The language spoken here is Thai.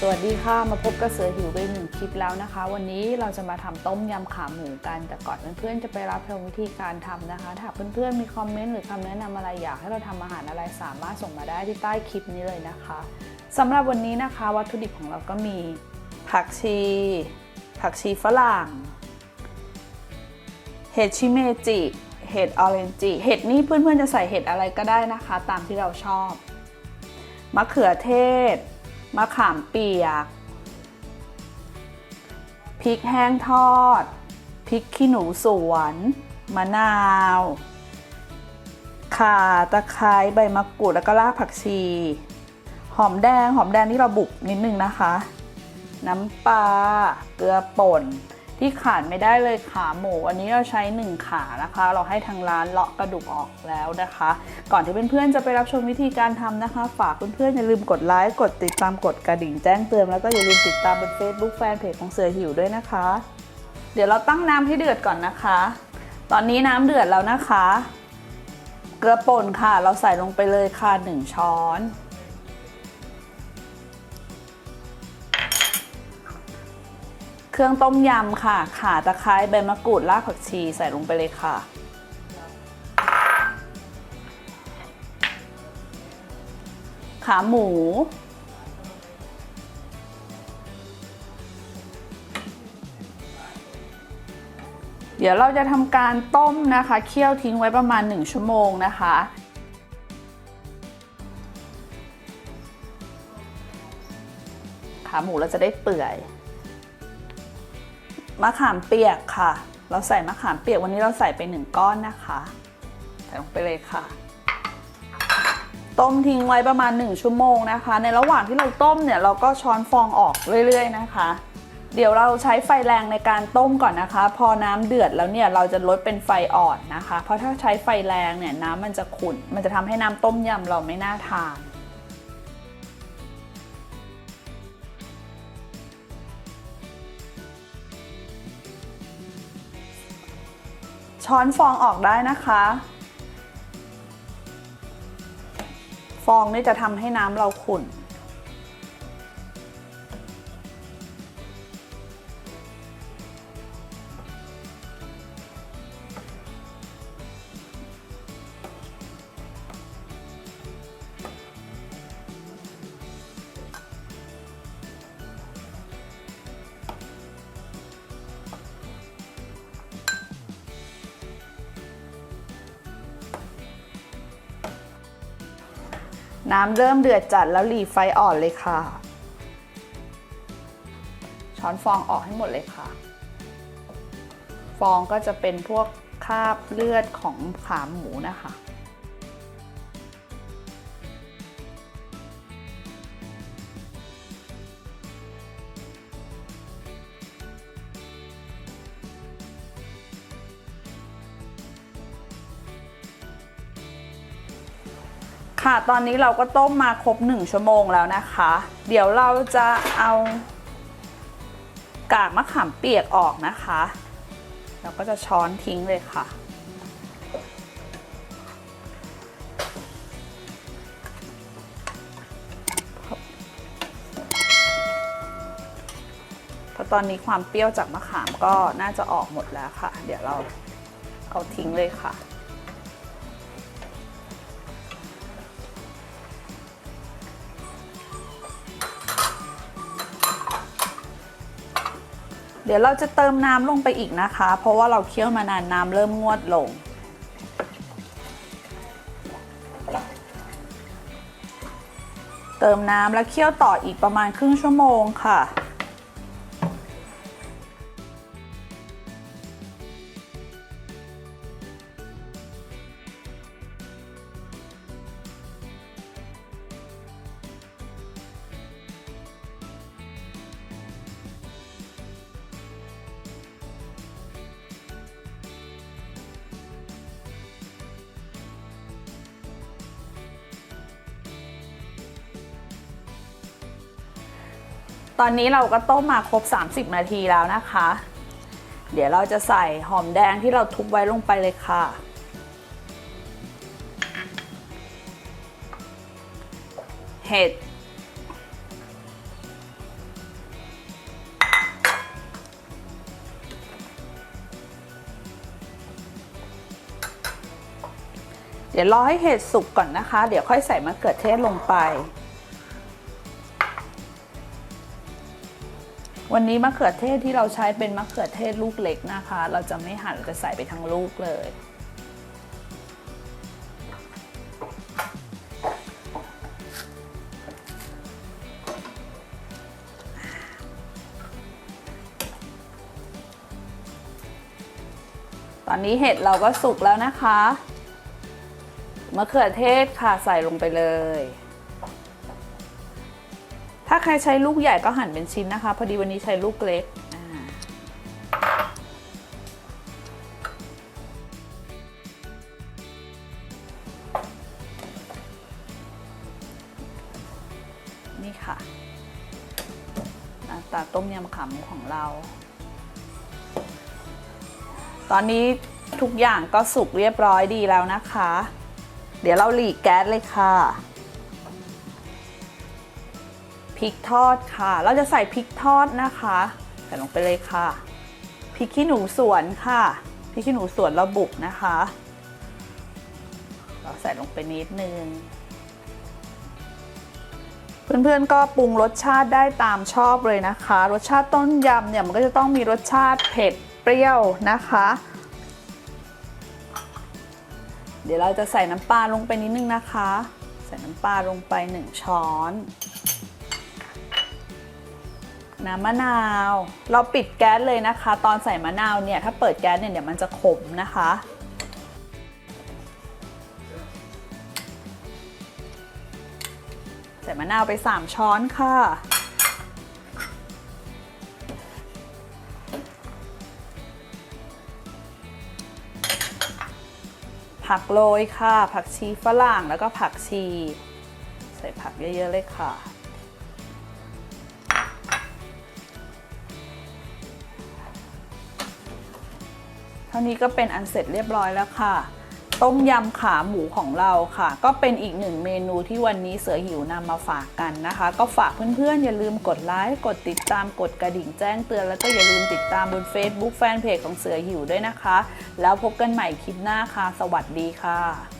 สวัสดีค่ะ มาพบกับเสือหิวไปหนึ่งคลิปแล้วนะคะ วันนี้เราจะมาทำต้มยำขาหมูกัน แต่ก่อนเพื่อนๆจะไปรับชมวิธีการทำนะคะ ถ้าเพื่อนๆมีคอมเมนต์หรือคำแนะนำอะไรอยากให้เราทำอาหารอะไรสามารถส่งมาได้ที่ใต้คลิปนี้เลยนะคะสำหรับวันนี้นะคะวัตถุดิบของเราก็มี ผักชี ผักชีฝรั่ง เห็ดชิเมจิ เห็ดออเรนจิ เห็ดนี่เพื่อนๆจะใส่เห็ดอะไรก็ได้นะคะ ตามที่เราชอบ มะเขือเทศ มะขามเปียก พริกแห้งทอด พริกขี้หนูสวน มะนาว ข่าตะไคร้ใบมะกรูดแล้วก็รากผักชี หอมแดงหอมแดงที่เราบุบนิดนึงนะคะ น้ำปลาเกลือป่น ที่ขาดไม่ได้เลยขาหมูอันนี้เราใช้หนึ่งขานะคะ เราให้ทางร้านเลาะกระดูกออกแล้วนะคะ ก่อนที่เพื่อนๆจะไปรับชมวิธีการทำนะคะ ฝากเพื่อนๆอย่าลืมกดไลค์กดติดตามกดกระดิ่งแจ้งเตือนแล้วก็อย่าลืมติดตามเป็น Facebook แฟนเพจของเสือหิวด้วยนะคะ เดี๋ยวเราตั้งน้ำให้เดือดก่อนนะคะ ตอนนี้น้ำเดือดแล้วนะคะ เกลือป่นค่ะ เราใส่ลงไปเลยค่ะหนึ่งช้อน เครื่องต้มยำค่ะ ข่าตะไคร้ใบมะกรูดรากผักชีใส่ลงไปเลยค่ะ ขาหมู เดี๋ยวเราจะทำการต้มนะคะ เคี่ยวทิ้งไว้ประมาณ 1 ชั่วโมงนะคะขาหมูเราจะได้เปื่อย มะขามเปียกค่ะ เราใส่มะขามเปียกวันนี้เราใส่ไปหนึ่งก้อนนะคะใส่ลงไปเลยค่ะ ต้มทิ้งไว้ประมาณ 1 ชั่วโมงนะคะ ในระหว่างที่เราต้มเนี่ยเราก็ช้อนฟองออกเรื่อย ๆ นะคะ เดี๋ยวเราใช้ไฟแรงในการต้มก่อนนะคะ พอน้ำเดือดแล้วเนี่ยเราจะลดเป็นไฟอ่อนนะคะ เพราะถ้าใช้ไฟแรงเนี่ยน้ำมันจะขุ่นมันจะทำให้น้ำต้มยำเราไม่น่าทาน ช้อนฟองออกได้นะคะ ฟองนี่จะทำให้น้ำเราขุ่น น้ำเริ่มเดือดจัดแล้วหลีไฟอ่อนเลยค่ะ ช้อนฟองออกให้หมดเลยค่ะ ฟองก็จะเป็นพวกคราบเลือดของขาหมูนะคะ ค่ะ ตอนนี้เราก็ต้มมาครบ 1 ชั่วโมงแล้วนะคะ เดี๋ยวเราจะเอากากมะขามเปียกออกนะคะเราก็จะช้อนทิ้งเลยค่ะเพราะตอนนี้ความเปรี้ยวจากมะขามก็น่าจะออกหมดแล้วค่ะ เดี๋ยวเราเอาทิ้งเลยค่ะ เดี๋ยวเราจะเติมน้ำลงไปอีกนะคะ เพราะว่าเราเคี่ยวมานานน้ำเริ่มงวดลง เติมน้ำแล้วเคี่ยวต่ออีกประมาณครึ่งชั่วโมงค่ะ ตอนนี้เราก็ต้มมาครบ 30 นาทีแล้วนะคะ เดี๋ยวเราจะใส่หอมแดงที่เราทุบไว้ลงไปเลยค่ะ เห็ด เดี๋ยวรอให้เห็ดสุกก่อนนะคะ เดี๋ยวค่อยใส่มะเขือเทศลงไป วันนี้มะเขือเทศที่เราใช้เป็นมะเขือเทศลูกเล็กนะคะ เราจะไม่หั่นจะใส่ไปทั้งลูกเลย ตอนนี้เห็ดเราก็สุกแล้วนะคะมะเขือเทศค่ะใส่ลงไปเลยาใครใช้ลูกใหญ่ก็หั่นเป็นชิ้นนะคะ พอดีวันนี้ใช้ลูกเล็กนี่ค่ะหน้าตาต้มยำขาหมูของเรา ตอนนี้ทุกอย่างก็สุกเรียบร้อยดีแล้วนะคะ เดี๋ยวเราหลีกแก๊สเลยค่ะ พริกทอดค่ะ เราจะใส่พริกทอดนะคะใส่ลงไปเลยค่ะพริกขี้หนูสวนค่ะพริกขี้หนูสวนเราบุกนะคะ เราใส่ลงไปนิดนึงเพื่อนๆก็ปรุงรสชาติได้ตามชอบเลยนะคะ รสชาติต้มยำเนี่ยมันก็จะต้องมีรสชาติเผ็ดเปรี้ยวนะคะ เดี๋ยวเราจะใส่น้ำปลาลงไปนิดนึงนะคะ ใส่น้ำปลาลงไป 1 ช้อน น้ำมะนาว เราปิดแก๊สเลยนะคะ ตอนใส่มะนาวเนี่ยถ้าเปิดแก๊สเนี่ยเดี๋ยวมันจะขมนะคะ ใส่มะนาวไป 3 ช้อนค่ะ ผักโรยค่ะ ผักชีฝรั่งแล้วก็ผักชี ใส่ผักเยอะๆเลยค่ะ ท่านี้ก็เป็นอันเสร็จเรียบร้อยแล้วค่ะ ต้มยำขาหมูของเราค่ะ ก็เป็นอีกหนึ่งเมนูที่วันนี้เสือหิวนำมาฝากกันนะคะ ก็ฝากเพื่อนๆ อย่าลืมกดไลค์กดติดตามกดกระดิ่งแจ้งเตือนแล้วก็อย่าลืมติดตามบน Facebook แฟนเพจของเสือหิวด้วยนะคะ แล้วพบกันใหม่คลิปหน้าค่ะ สวัสดีค่ะ